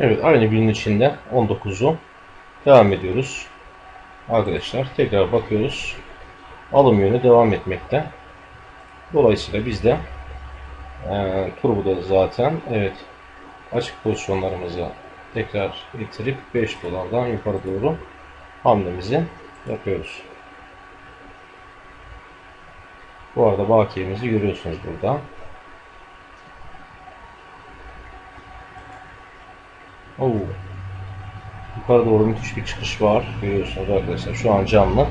Evet aynı günün içinde 19'u devam ediyoruz. Arkadaşlar tekrar bakıyoruz. Alım yönü devam etmekte. Dolayısıyla biz de e, turboda zaten evet açık pozisyonlarımızı tekrar getirip 5 dolardan yukarı doğru hamlemizi yapıyoruz. Bu arada bakiyemizi görüyorsunuz burada. Oo. Yukarı doğru müthiş bir çıkış var. Görüyorsunuz arkadaşlar. Şu an canlı.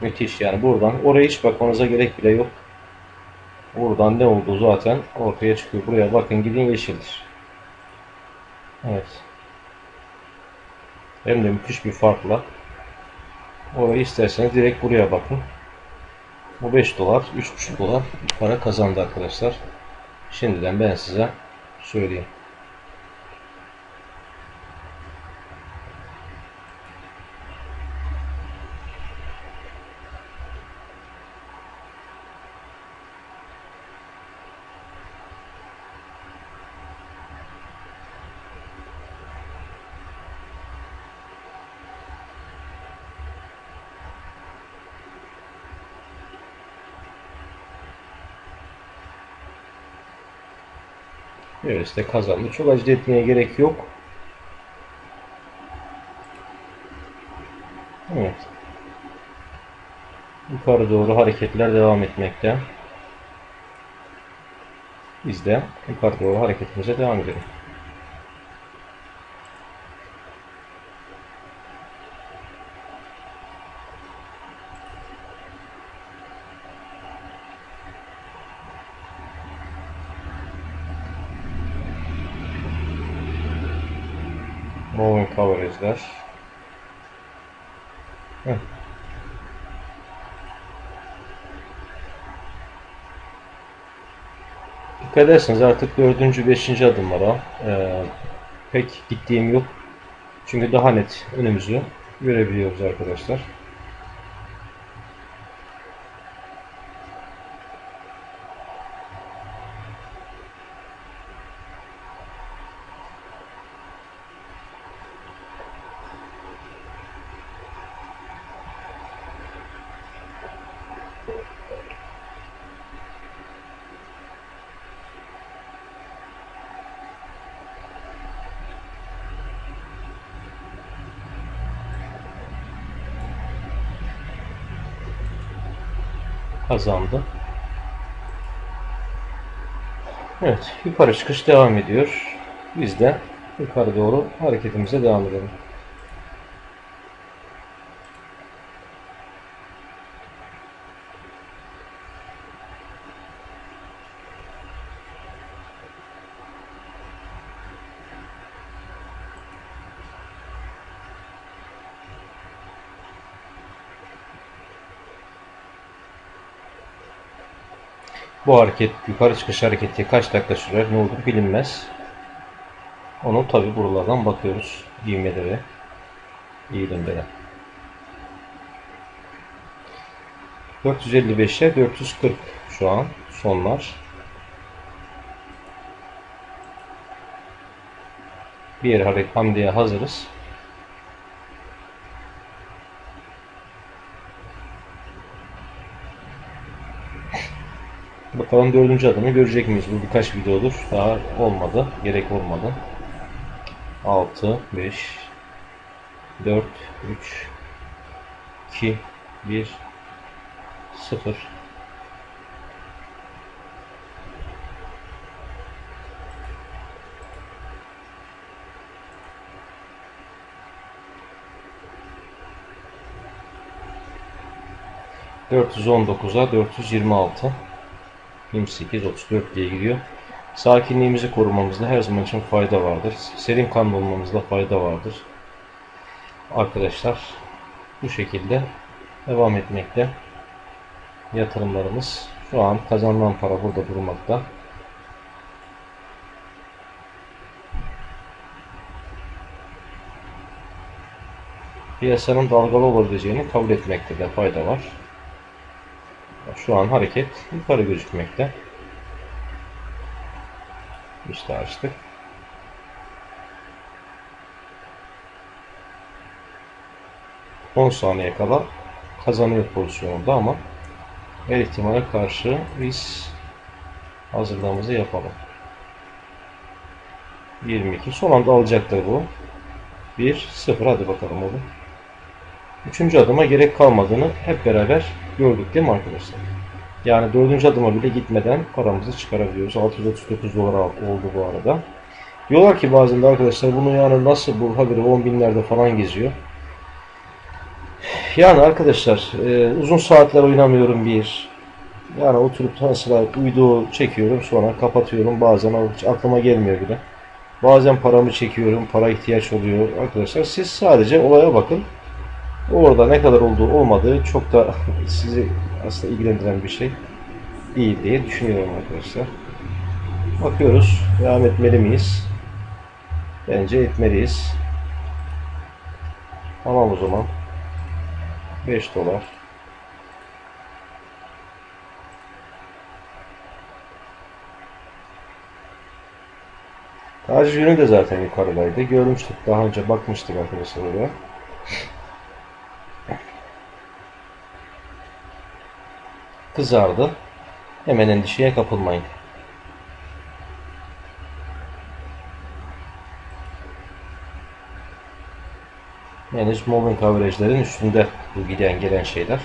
Müthiş yani buradan. Oraya hiç bakmanıza gerek bile yok. Buradan ne olduğu zaten ortaya çıkıyor. Buraya bakın gidin yeşildir. Evet. Hem de müthiş bir farkla. Orayı isterseniz direkt buraya bakın. Bu 5 dolar, 3,5 dolar para kazandı arkadaşlar. Şimdiden ben size söyleyeyim. Evet işte kazandı. Çok acele etmeye gerek yok. Evet. Yukarı doğru hareketler devam etmekte. Biz de yukarı doğru hareketimize devam edelim. Moving coverage'ler. Heh. Dikkat ederseniz artık dördüncü, beşinci adımlara e, pek gittiğim yok. Çünkü daha net önümüzü görebiliyoruz arkadaşlar. Kazandı. Evet, yukarı çıkış devam ediyor. Biz de yukarı doğru hareketimize devam edelim. Bu hareket, yukarı çıkış hareketi kaç dakika sürer, ne olur bilinmez. Onu tabi buralardan bakıyoruz. Ivmelere, eğilimlere. 455'e 440 şu an sonlar. Bir hareket hamleye hazırız. Bakalım dördüncü adımı görecek miyiz? Bu birkaç videodur. Daha olmadı. Gerek olmadı. 6, 5, 4, 3, 2, 1, 0. ...419'a 426... 28-34 diye gidiyor. Sakinliğimizi korumamızda her zaman için fayda vardır. Serin kanlı olmamızda fayda vardır. Arkadaşlar bu şekilde devam etmekte. Yatırımlarımız şu an kazanılan para burada durmakta. Piyasanın dalgalı olabileceğini kabul etmekte de fayda var şu an hareket yukarı gözükmekte. İşte açtık. On saniye kala kazanıyor pozisyonunda ama her ihtimale karşı biz hazırlığımızı yapalım. 22 son anda alacaktır bu. 1 0 hadi bakalım oğlum. Üçüncü adıma gerek kalmadığını hep beraber gördük değil mi arkadaşlar? Yani dördüncü adıma bile gitmeden paramızı çıkarabiliyoruz. 639 dolar oldu bu arada. Diyorlar ki bazen de arkadaşlar bunu yani nasıl bu haberi 10 binlerde falan geziyor. Yani arkadaşlar e, uzun saatler oynamıyorum bir. Yani oturup mesela video çekiyorum sonra kapatıyorum bazen hiç aklıma gelmiyor bile. Bazen paramı çekiyorum para ihtiyaç oluyor arkadaşlar. Siz sadece olaya bakın. Orada ne kadar olduğu olmadığı çok da sizi aslında ilgilendiren bir şey değil diye düşünüyorum arkadaşlar. Bakıyoruz. Devam etmeli miyiz? Bence etmeliyiz. Tamam o zaman. 5 dolar. Taciz yönü de zaten yukarıdaydı. Görmüştük. Daha önce bakmıştık arkadaşlar oraya. Kızardı. Hemen endişeye kapılmayın. Henüz moving average'lerin üstünde bu giden gelen şeyler.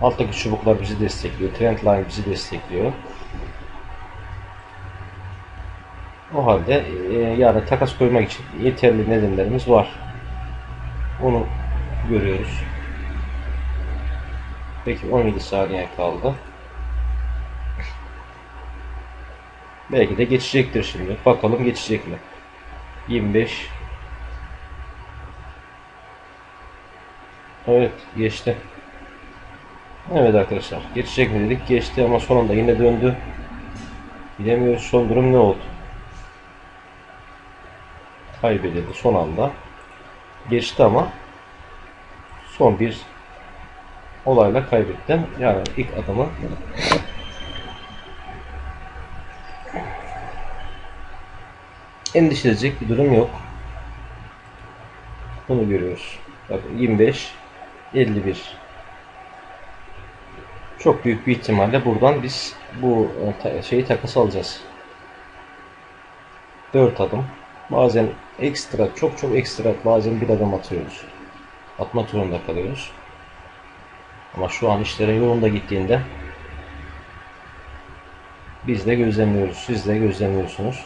Alttaki çubuklar bizi destekliyor. Trendline bizi destekliyor. O halde e, yani takas koymak için yeterli nedenlerimiz var. Onu görüyoruz. Peki 17 saniye kaldı. Belki de geçecektir şimdi. Bakalım geçecek mi? 25 Evet geçti. Evet arkadaşlar geçecek mi dedik geçti ama sonunda yine döndü. Bilemiyoruz son durum ne oldu. Kaybedildi son anda. Geçti ama son bir olayla kaybettim. Yani ilk adımı endişe edecek bir durum yok. Bunu görüyoruz. Bakın 25 51 çok büyük bir ihtimalle buradan biz bu e, şeyi takas alacağız. 4 adım. Bazen ekstra, çok çok ekstra bazen bir adım atıyoruz. Atma zorunda kalıyoruz. Ama şu an işlerin yolunda gittiğinde biz de gözlemliyoruz. Siz de gözlemliyorsunuz.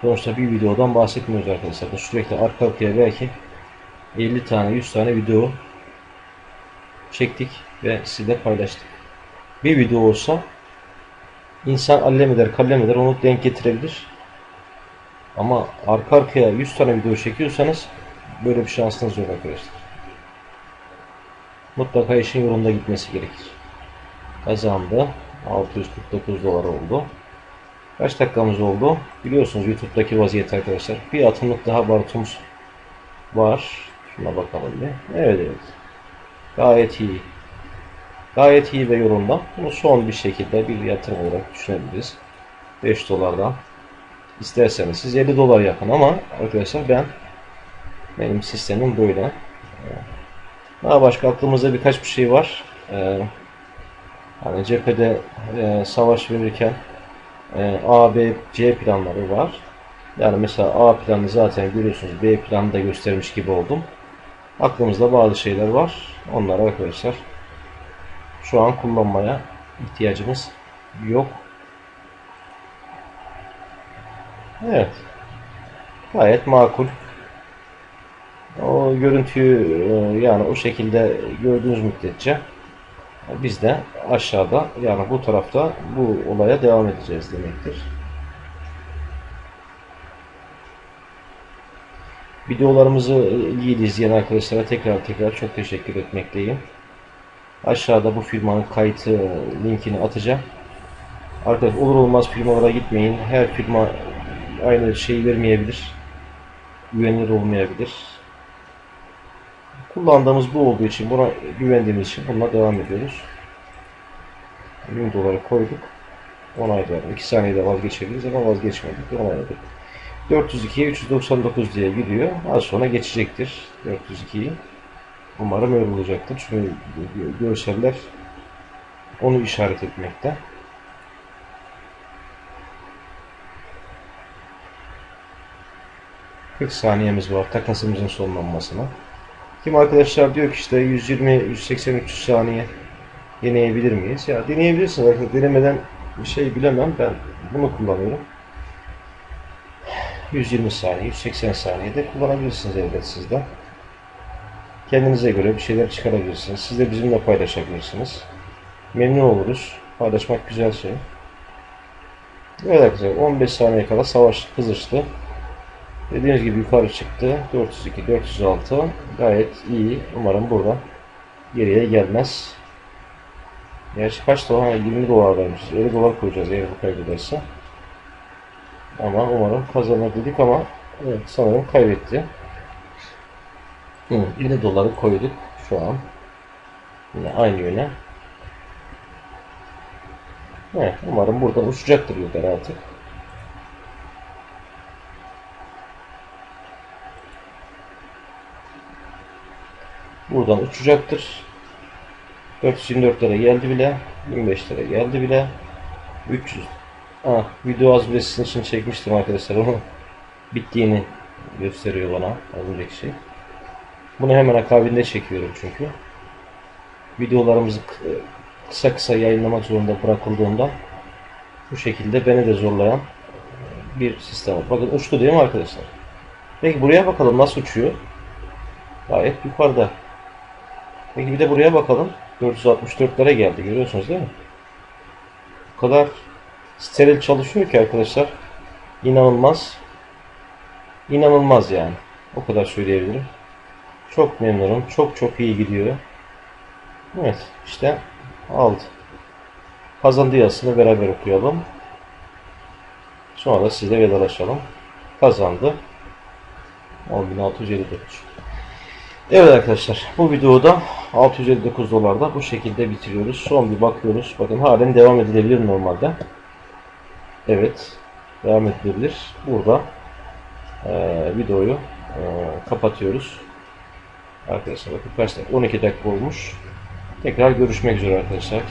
Sonuçta bir videodan bahsetmiyoruz arkadaşlar. Sürekli arka arkaya belki 50 tane 100 tane video çektik ve sizle paylaştık. Bir video olsa insan allem eder kallem eder onu denk getirebilir. Ama arka arkaya 100 tane video çekiyorsanız böyle bir şansınız yok arkadaşlar. Mutlaka işin yolunda gitmesi gerekir. Kazandı. 649 dolar oldu. Kaç dakikamız oldu? Biliyorsunuz YouTube'daki vaziyet arkadaşlar. Bir atımlık daha barutumuz var. Şuna bakalım bir. Evet evet. Gayet iyi. Gayet iyi ve yolunda. Bunu son bir şekilde bir yatırım olarak düşünebiliriz. 5 dolardan. İsterseniz siz 50 dolar yapın ama arkadaşlar ben benim sistemim böyle. Daha başka aklımızda birkaç bir şey var. Ee, hani cephede e, savaş verirken e, A, B, C planları var. Yani mesela A planı zaten görüyorsunuz. B planı da göstermiş gibi oldum. Aklımızda bazı şeyler var. Onları arkadaşlar şu an kullanmaya ihtiyacımız yok. Evet. Gayet makul. O görüntüyü e, yani o şekilde gördüğünüz müddetçe biz de aşağıda yani bu tarafta bu olaya devam edeceğiz demektir. Videolarımızı iyi izleyen arkadaşlara tekrar tekrar çok teşekkür etmekteyim. Aşağıda bu firmanın kayıtı linkini atacağım. Arkadaşlar olur olmaz firmalara gitmeyin. Her firma aynı şeyi vermeyebilir. Güvenilir olmayabilir. Kullandığımız bu olduğu için, buna güvendiğimiz için bununla devam ediyoruz. 1000 doları koyduk. Onaylayalım. 2 saniyede vazgeçebiliriz ama vazgeçmedik. Onayladık. 402'ye 399 diye gidiyor. Az sonra geçecektir 402'yi. Umarım öyle olacaktır. Çünkü gö- görseller onu işaret etmekte. ...40 saniyemiz var takasımızın sonlanmasına. Kim arkadaşlar diyor ki işte 120, 180, 300 saniye deneyebilir miyiz? Ya deneyebilirsiniz arkadaşlar. Denemeden bir şey bilemem. Ben bunu kullanıyorum. 120 saniye, 180 saniyede kullanabilirsiniz elbet siz de. Kendinize göre bir şeyler çıkarabilirsiniz. Siz de bizimle paylaşabilirsiniz. Memnun oluruz. Paylaşmak güzel şey. Evet arkadaşlar 15 saniye kala savaş kızıştı. Dediğiniz gibi yukarı çıktı. 402, 406 gayet iyi. Umarım buradan geriye gelmez. Gerçi kaç dolar? Ha, 20 dolardaymış. 50 dolar koyacağız eğer bu kaybederse. Ama umarım kazanır dedik ama evet, sanırım kaybetti. Hı, 50 doları koyduk şu an. Yine aynı yöne. Evet, umarım buradan uçacaktır yukarı artık. Buradan uçacaktır. 424'lere geldi bile. 25'lere geldi bile. 300. Ah, video az bile sizin için çekmiştim arkadaşlar. Onu bittiğini gösteriyor bana az önceki şey. Bunu hemen akabinde çekiyorum çünkü. Videolarımızı kısa kısa yayınlamak zorunda bırakıldığında bu şekilde beni de zorlayan bir sistem var. Bakın uçtu değil mi arkadaşlar? Peki buraya bakalım nasıl uçuyor? Gayet yukarıda. Peki bir de buraya bakalım. 464'lere geldi. Görüyorsunuz değil mi? Bu kadar steril çalışıyor ki arkadaşlar. İnanılmaz. İnanılmaz yani. O kadar söyleyebilirim. Çok memnunum. Çok çok iyi gidiyor. Evet işte aldı. Kazandı yazısını beraber okuyalım. Sonra da sizle vedalaşalım. Kazandı. 10.659. Evet arkadaşlar bu videoda 659 dolarda bu şekilde bitiriyoruz. Son bir bakıyoruz. Bakın halen devam edilebilir normalde. Evet devam edilebilir. Burada eee, videoyu eee, kapatıyoruz. Arkadaşlar bakın kaç dakika? 12 dakika olmuş. Tekrar görüşmek üzere arkadaşlar.